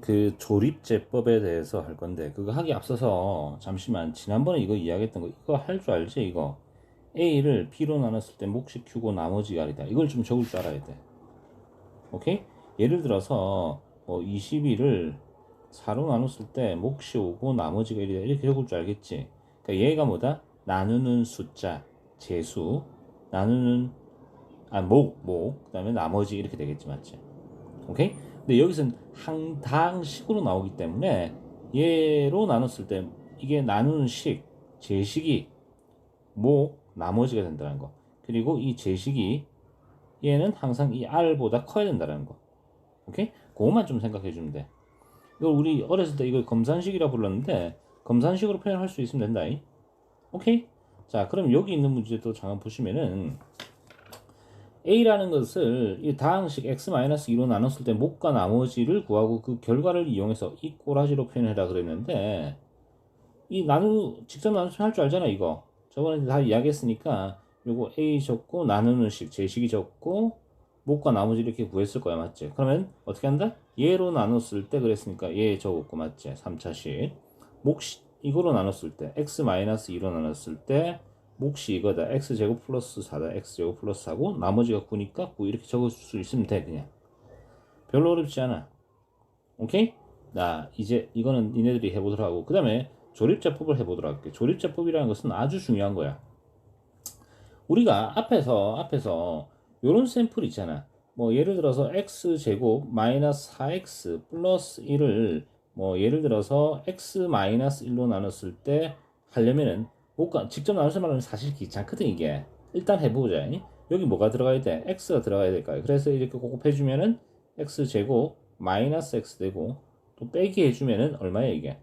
그 조립제법에 대해서 할 건데 그거 하기 앞서서 잠시만 지난번에 이거 이야기했던 거 이거 할 줄 알지 이거 A를 B로 나눴을 때 몫이 Q고 나머지가 R이다 이걸 좀 적을 줄 알아야 돼 오케이? 예를 들어서 뭐 22를 4로 나눴을 때 몫이 5고 나머지가 1이다 이렇게 적을 줄 알겠지 그러니까 얘가 뭐다? 나누는 숫자 재수 나누는 아, 목, 목, 그 다음에 나머지 이렇게 되겠지, 맞지? 오케이? 근데 여기서는 항당식으로 나오기 때문에 얘로 나눴을 때 이게 나누는 식, 제식이 목, 나머지가 된다는 거. 그리고 이 제식이 얘는 항상 이 R보다 커야 된다는 거. 오케이? 그것만 좀 생각해 주면 돼. 이걸 우리 어렸을 때 이걸 검산식이라 불렀는데 검산식으로 표현할 수 있으면 된다. 이. 오케이? 자, 그럼 여기 있는 문제도 잠깐 보시면은 A라는 것을 이 다항식 x-2로 나눴을 때 목과 나머지를 구하고 그 결과를 이용해서 이 꼬라지로 표현해라 그랬는데 이 나누 직접 나누면 할 줄 알잖아 이거. 저번에 다 이야기했으니까 요거 A 적고 나누는 식 제식이 적고 목과 나머지 이렇게 구했을 거야 맞지? 그러면 어떻게 한다? 얘로 나눴을 때 그랬으니까 얘 적었고 맞지? 3차식. 목 이거로 나눴을 때 x-2로 나눴을 때 몫이 이거다. x제곱 플러스 4다. x제곱 플러스 4고 나머지가 9니까 9 이렇게 적을 수 있으면 돼 그냥. 별로 어렵지 않아. 오케이? 나 이제 이거는 니네들이 해보도록 하고 그 다음에 조립제법을 해보도록 할게. 조립제법이라는 것은 아주 중요한 거야. 우리가 앞에서 앞에서 요런 샘플 있잖아. 뭐 예를 들어서 x제곱 마이너스 4x 플러스 1을 뭐 예를 들어서 x 마이너스 1로 나눴을 때 하려면은 못가 직접 나눠서 말하면 사실 귀찮거든 이게. 일단 해보자 여기 뭐가 들어가야 돼? X가 들어가야 될까요 그래서 이렇게 곱해주면은 x 제곱 마이너스 x 되고 또 빼기 해주면은 얼마야 이게?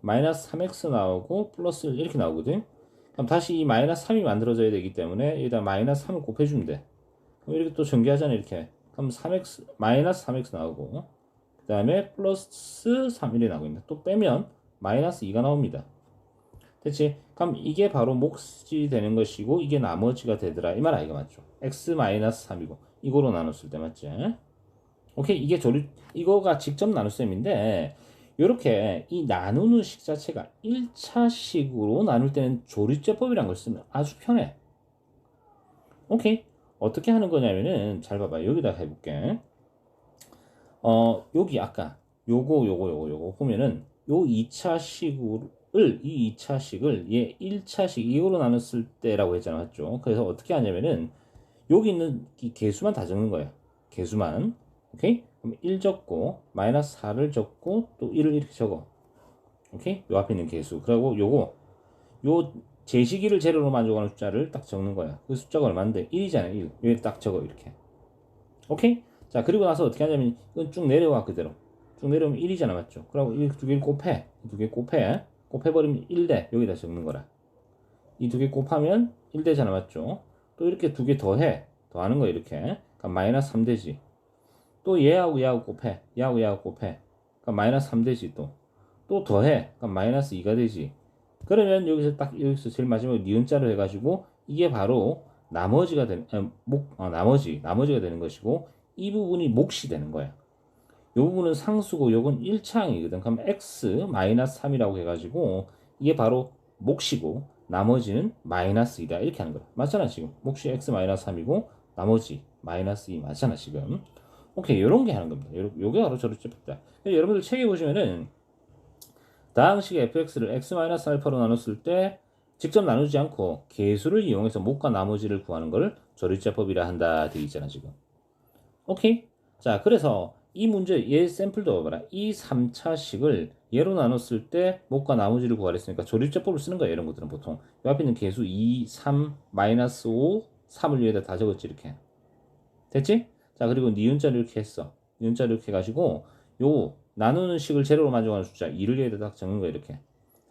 마이너스 3x 나오고 플러스 1 이렇게 나오거든? 그럼 다시 이 마이너스 3이 만들어져야 되기 때문에 여기다 마이너스 3을 곱해주면 돼. 그럼 이렇게 또 전개하잖아 이렇게. 그럼 3x 마이너스 3x 나오고 그 다음에 플러스 3 1이 나오고 있네. 또 빼면 마이너스 2가 나옵니다. 그치? 그럼 이게 바로 몫이 되는 것이고 이게 나머지가 되더라. 이 말 아이가 맞죠? x-3이고 이거로 나눴을 때 맞지? 오케이. 이게 조립 이거가 직접 나눗셈인데 이렇게 이 나누는 식 자체가 1차식으로 나눌 때는 조립제법이란 걸 쓰면 아주 편해. 오케이. 어떻게 하는 거냐면은 잘 봐봐. 여기다 해볼게. 어 여기 아까 요거 요거 요거 요거 보면은 요 2차식으로 이 2차식을 얘 1차식 이거로 나눴을 때라고 했잖아 맞죠? 그래서 어떻게 하냐면은 여기 있는 이 개수만 다 적는 거야. 개수만. 오케이? 그럼 1 적고 마이너스 4를 적고 또 1을 이렇게 적어. 오케이? 요 앞에 있는 개수. 그리고 요거 요 제시기를 제로로 만족하는 숫자를 딱 적는 거야. 그 숫자가 얼마인데? 1이잖아 1 여기 딱 적어 이렇게. 오케이? 자 그리고 나서 어떻게 하냐면 이건 쭉 내려와 그대로. 쭉 내려오면 1이잖아 맞죠? 그리고 이두 개를 곱해. 두 개 곱해 곱해버리면 1대 여기다 적는 거라. 이 두 개 곱하면 1대잖아 맞죠? 또 이렇게 두 개 더해. 더하는 거야 이렇게. 그러니까 마이너스 3대지. 또 얘하고 얘하고 곱해. 얘하고 얘하고 곱해. 그러니까 마이너스 3대지 또. 또 더해. 그러니까 마이너스 2가 되지. 그러면 여기서 딱 여기서 제일 마지막에 니은자로 해가지고 이게 바로 나머지가 되는 아, 목 아, 나머지. 나머지가 되는 것이고 이 부분이 몫이 되는 거야 요 부분은 상수고 요건 1차항이거든. 그럼 x 마이너스 3이라고 해가지고 이게 바로 몫이고 나머지는 마이너스 2다 이렇게 하는 거야. 맞잖아 지금. 몫이 x 마이너스 3이고 나머지 마이너스 2 맞잖아 지금. 오케이 요런 게 하는 겁니다. 요, 요게 바로 저를 찝다. 여러분들 책에 보시면은 다항식의 fx를 x 마이너스 알파로 나눴을 때 직접 나누지 않고 개수를 이용해서 목과 나머지를 구하는 걸 조립제법이라 한다 되어 있잖아 지금. 오케이? 자 그래서 이 문제 얘 샘플도 봐라. 이 3차식을 얘로 나눴을 때 목과 나머지를 구하랬으니까 조립제법을 쓰는 거야 이런 것들은 보통. 이 앞에 있는 개수 2, 3, 마이너스 5, 3을 위에다 다 적었지 이렇게. 됐지? 자 그리고 니은자를 이렇게 했어. 니은자를 이렇게 해가지고 요 나누는 식을 제로로 만족하는 숫자 2를 위에다 딱 적는 거야 이렇게.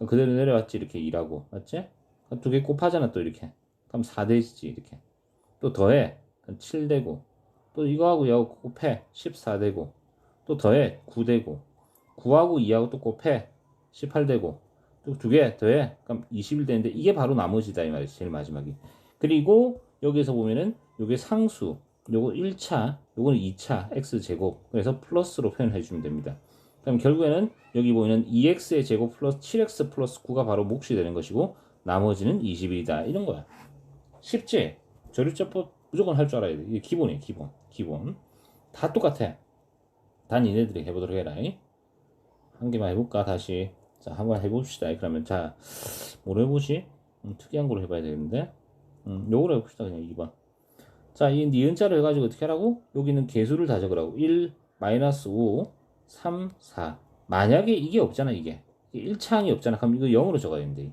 그대로 내려왔지 이렇게 2라고. 맞지? 두 개 곱하잖아 또 이렇게. 그럼 4되지 이렇게. 또 더해. 7되고 또 이거하고 이하고 곱해 14되고 또 더해 9되고 9하고 2하고 또 곱해 18되고 또 두 개 더해 그럼 21 되는데 이게 바로 나머지다 이 말이지 제일 마지막이 그리고 여기서 보면은 요게 상수 요거 1차 요거는 2차 x 제곱 그래서 플러스로 표현해 주면 됩니다 그럼 결국에는 여기 보이는 2x의 제곱 플러스 7x 플러스 9가 바로 몫이 되는 것이고 나머지는 21이다 이런 거야. 쉽지? 조립제법 무조건 할 줄 알아야 돼. 이게 기본이에요 기본. 기본. 다 똑같아. 단 얘네들이 해보도록 해라. 한 개만 해볼까 다시. 자 한번 해봅시다. 그러면 자 뭐로 해보시? 음, 특이한 걸로 해봐야 되겠는데. 음, 요거로 해봅시다 그냥 2번. 자, 이 니은자를 해가지고 어떻게 하라고? 여기는 개수를 다 적으라고. 1, 마이너스 5, 3, 4. 만약에 이게 없잖아, 이게. 1차항이 없잖아. 그럼 이거 0으로 적어야 된대.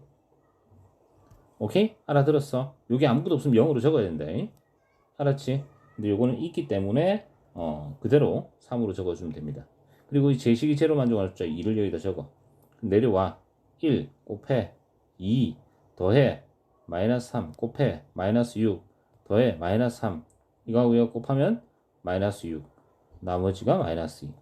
오케이? 알아들었어? 여기 아무것도 없으면 0으로 적어야 된다. 알았지? 근데 요거는 있기 때문에, 어, 그대로 3으로 적어주면 됩니다. 그리고 이 제식이 제로 만족하는 숫자 2를 여기다 적어. 내려와. 1 곱해 2 더해 마이너스 3 곱해 마이너스 6 더해 마이너스 3 이거하고 이거 곱하면 마이너스 6 나머지가 마이너스 2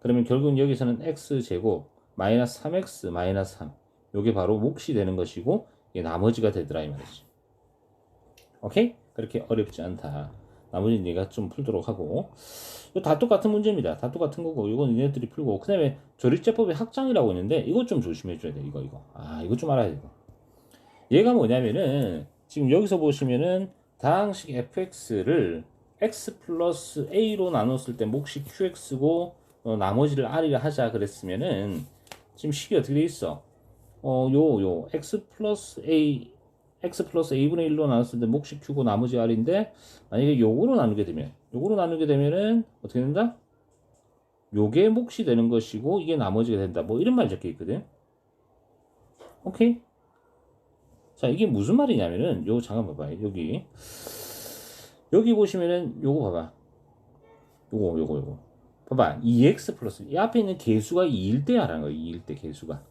그러면 결국은 여기서는 x제곱 마이너스 3x 마이너스 3 요게 바로 몫이 되는 것이고 이게 나머지가 되더라 이 말이지 오케이? 그렇게 어렵지 않다. 나머지는 얘가 좀 풀도록 하고. 다 똑같은 문제입니다. 다 똑같은 거고 이건 얘네들이 풀고. 그 다음에 조립제법의 학장이라고 있는데 이것 좀 조심해 줘야 돼 이거 이거. 아 이거 좀 알아야 돼 이거. 얘가 뭐냐면은 지금 여기서 보시면은 다항식 fx를 x 플러스 a로 나눴을 때 몫이 qx고 어, 나머지를 r이라 하자 그랬으면은 지금 식이 어떻게 돼 있어? 어, 요, 요, x 플러스 a, x 플러스 a분의 1로 나눴을 때 몫이 q고 나머지 r인데, 만약에 요거로 나누게 되면, 요거로 나누게 되면은 어떻게 된다? 요게 몫이 되는 것이고, 이게 나머지가 된다. 뭐 이런 말 적혀 있거든. 오케이? 자, 이게 무슨 말이냐면은, 요거 잠깐 봐봐요. 여기. 여기 보시면은, 요거 봐봐. 요거, 요거, 요거. 봐봐. 2x 플러스. 이 앞에 있는 개수가 2일 때 하라는 거야. 2일 때 개수가.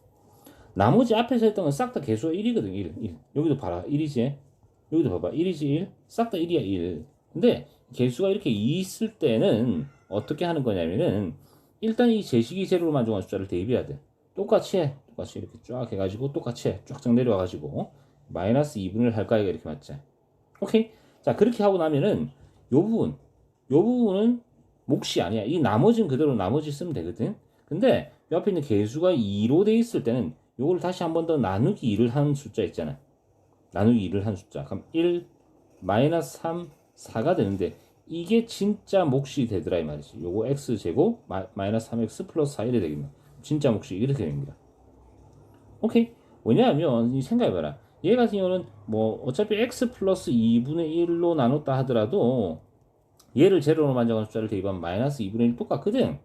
나머지 앞에서 했던 건 싹 다 개수가 1이거든. 1, 1. 여기도 봐라. 1이지. 여기도 봐봐. 1이지 1. 싹 다 1이야 1. 근데 개수가 이렇게 2 있을 때는 어떻게 하는 거냐면은 일단 이 제식이 제로로 만족한 숫자를 대입해야 돼. 똑같이 해. 똑같이 이렇게 쫙 해가지고 똑같이 해. 쫙쫙 내려와가지고 마이너스 2분을 할까 이가 이렇게 맞지. 오케이. 자 그렇게 하고 나면은 요 부분, 요 부분은 몫이 아니야. 이 나머지는 그대로 나머지 쓰면 되거든. 근데 옆에 있는 개수가 2로 돼 있을 때는 요걸 다시 한 번 더 나누기 2를 한 숫자 있잖아. 나누기 2를 한 숫자. 그럼 1 마이너스 3 4가 되는데 이게 진짜 몫이 되더라 이 말이지. 요거 x 제곱 마, 마이너스 3x 플러스 4 이래 되겠네. 진짜 몫이 이렇게 됩니다. 오케이. 왜냐하면 이 생각해봐라. 얘 같은 경우는 뭐 어차피 x 플러스 2분의 1로 나눴다 하더라도 얘를 제로로 만족하는 숫자를 대입하면 마이너스 2분의 1 똑같거든.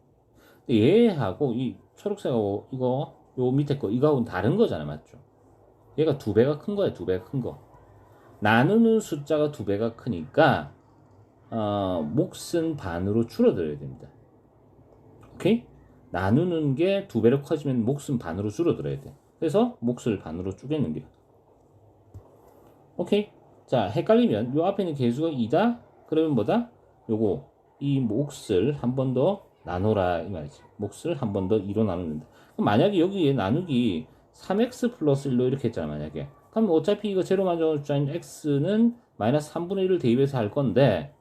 얘하고 이 초록색하고 이거 요 밑에 거 이거하고는 다른 거잖아 맞죠? 얘가 두 배가 큰 거야 두 배가 큰 거. 나누는 숫자가 두 배가 크니까 어, 몫은 반으로 줄어들어야 됩니다. 오케이? 나누는 게 두 배로 커지면 몫은 반으로 줄어들어야 돼. 그래서 몫을 반으로 쪼개는 게. 오케이? 자, 헷갈리면 요 앞에 있는 개수가 2다? 그러면 뭐다? 요거 이 몫을 한 번 더 나눠라 이 말이지. 몫을 한 번 더 2로 나누는다. 만약에 여기에 나누기 3x 플러스 1로 이렇게 했잖아 만약에. 그럼 어차피 이거 제로 만족하는 숫자인 x는 마이너스 3분의 1을 대입해서 할 건데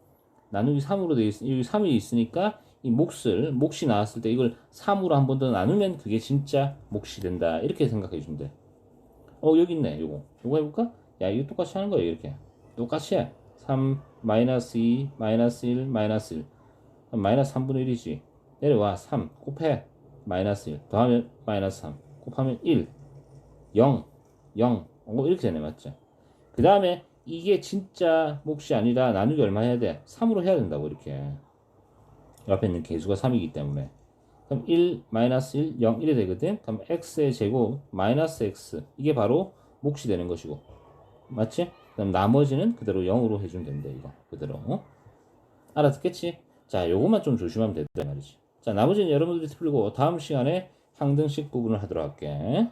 나누기 3으로 돼 있, 여기 3이 있으니까 이 몫을 몫이 나왔을 때 이걸 3으로 한 번 더 나누면 그게 진짜 몫이 된다 이렇게 생각해 주면 돼. 어 여기 있네 요거 요거 해볼까? 야 이거 똑같이 하는 거예요 이렇게 똑같이 해. 3 마이너스 2 마이너스 1 마이너스 1 그럼 마이너스 3분의 1이지 내려와 3 곱해 마이너스 1 더하면 마이너스 3 곱하면 1 0 0 어, 이렇게 되네 맞죠? 그 다음에 이게 진짜 몫이 아니라 나누기 얼마 해야 돼? 3으로 해야 된다고 이렇게. 옆에 있는 개수가 3이기 때문에. 그럼 1 마이너스 1 0 1이 되거든? 그럼 x의 제곱 마이너스 x. 이게 바로 몫이 되는 것이고. 맞지? 그럼 나머지는 그대로 0으로 해주면 된다 이거. 그대로. 어? 알아듣겠지? 자 요것만 좀 조심하면 된다 말이지 자 나머지는 여러분들이 풀고 다음 시간에 항등식 부분을 하도록 할게